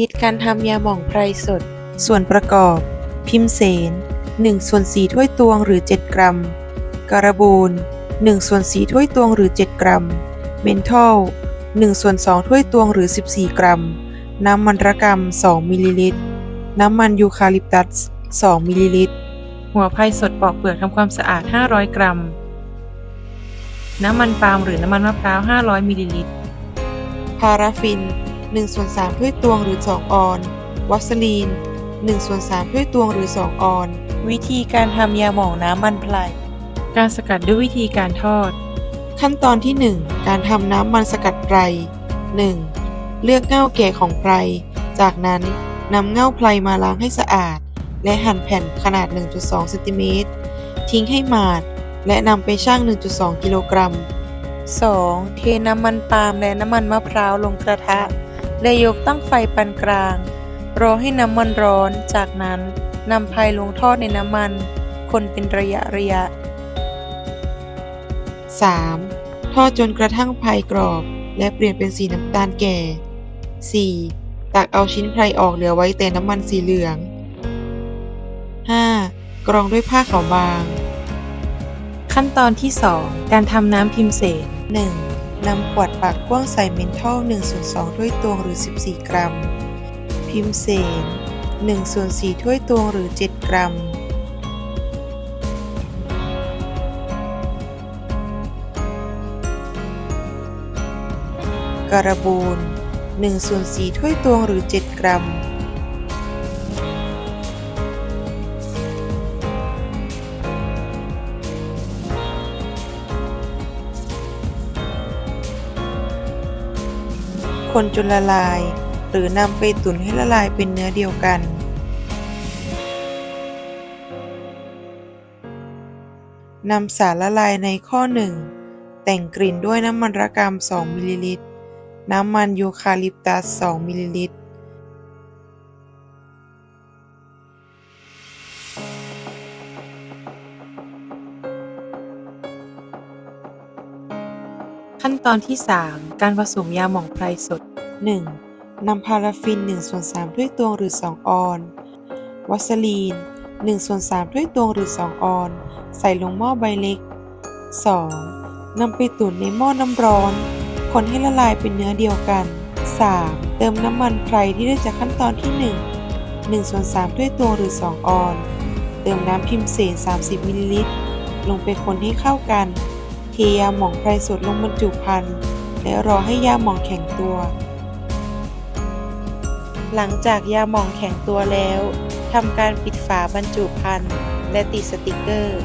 ธิตการทำยาหม่องไพรสด ส่วนประกอบ พิมเสน1ส่วน4ถ้วยตวงหรือ 7 กรัม การบูน1ส่วน4ถ้วยตวงหรือ 7 กรัม เมนทอล1ส่วน2ถ้วยตวงหรือ 14 กรัม น้ำมันระกำ2มิลลิลิตร น้ำมันยูคาลิปตัส 2มิลลิลิตร หัวไพรสดปอกเปลือกทำความสะอาด 500 กรัม น้ำมันปาล์มหรือน้ำมันมะพร้าว 500มิลลิลิตร พาราฟิน 1ส่วน3ถ้วยตวงหรือ 2 ออนซ์วัสลีน1ส่วน3ถ้วยตวงหรือ 2 ออนซ์วิธีการทำยาหม่องน้ำมันไพรการสกัดด้วยวิธีการทอด ขั้นตอนที่ 1 การทำน้ำมันสกัดไพร 1. เลือกเง่าแก่ของไพร จากนั้นนำเง่าไพรมาล้างให้สะอาด และหั่นแผ่นขนาด 1.2เซนติเมตรทิ้งให้หมาด และนำไปชั่ง 1.2 กิโลกรัม 2. เทน้ำมันปาล์มและน้ำมันมะพร้าวลงกระทะ และยกตั้งไฟปานกลาง รอให้น้ำมันร้อน จากนั้นนำไพรลงทอดในน้ำมัน คนเป็นระยะระยะ 3. ทอดจนกระทั่งไพรกรอบ และเปลี่ยนเป็นสีน้ำตาลแก่ 4. ตักเอาชิ้นไพรออกเหลือไว้แต่น้ำมันสีเหลือง 5. กรองด้วยผ้าขาวบาง ขั้นตอนที่ 2 การทำน้ำพิมเสน 1. นำขวดปากกว้างใส่เมนทอล1ส่วน2ถ้วยตวงหรือ 14 กรัม พิมเสน1ส่วน4ถ้วยตวงหรือ 7 กรัม การบูน1ส่วน4ถ้วยตวงหรือ 7 กรัม คนจนละลาย หรือนำไปตุ๋นให้ละลายเป็นเนื้อเดียวกัน นำสารละลายในข้อ 1 แต่งกลิ่นด้วยน้ำมันระกำ2มิลลิลิตร น้ำมันยูคาลิปตัส 2มิลลิลิตร ขั้นตอนที่ 3 การผสมยาหม่องไพรสด 1. นำพาราฟิน1ส่วน3ถ้วยตวงหรือ 2 ออนวัสลีน1ส่วน3ถ้วยตวงหรือ 2 ออน ใส่ลงหม้อใบเล็ก 2. นำไปตุ๋นในหม้อน้ำร้อน คนให้ละลายเป็นเนื้อเดียวกัน 3. เติมน้ำมันไพรที่ได้จากขั้นตอนที่ 1 1ส่วน3ถ้วยตวงหรือ 2 ออน เติมน้ำพิมเสน 30มิลลิลิตร ลงไปคนให้เข้ากัน เทยาหม่องไพรสดลงบรรจุภัณฑ์และรอให้ยาหม่องแข็งตัว หลังจากยาหม่องแข็งตัวแล้วทำการปิดฝาบรรจุภัณฑ์และติดสติกเกอร์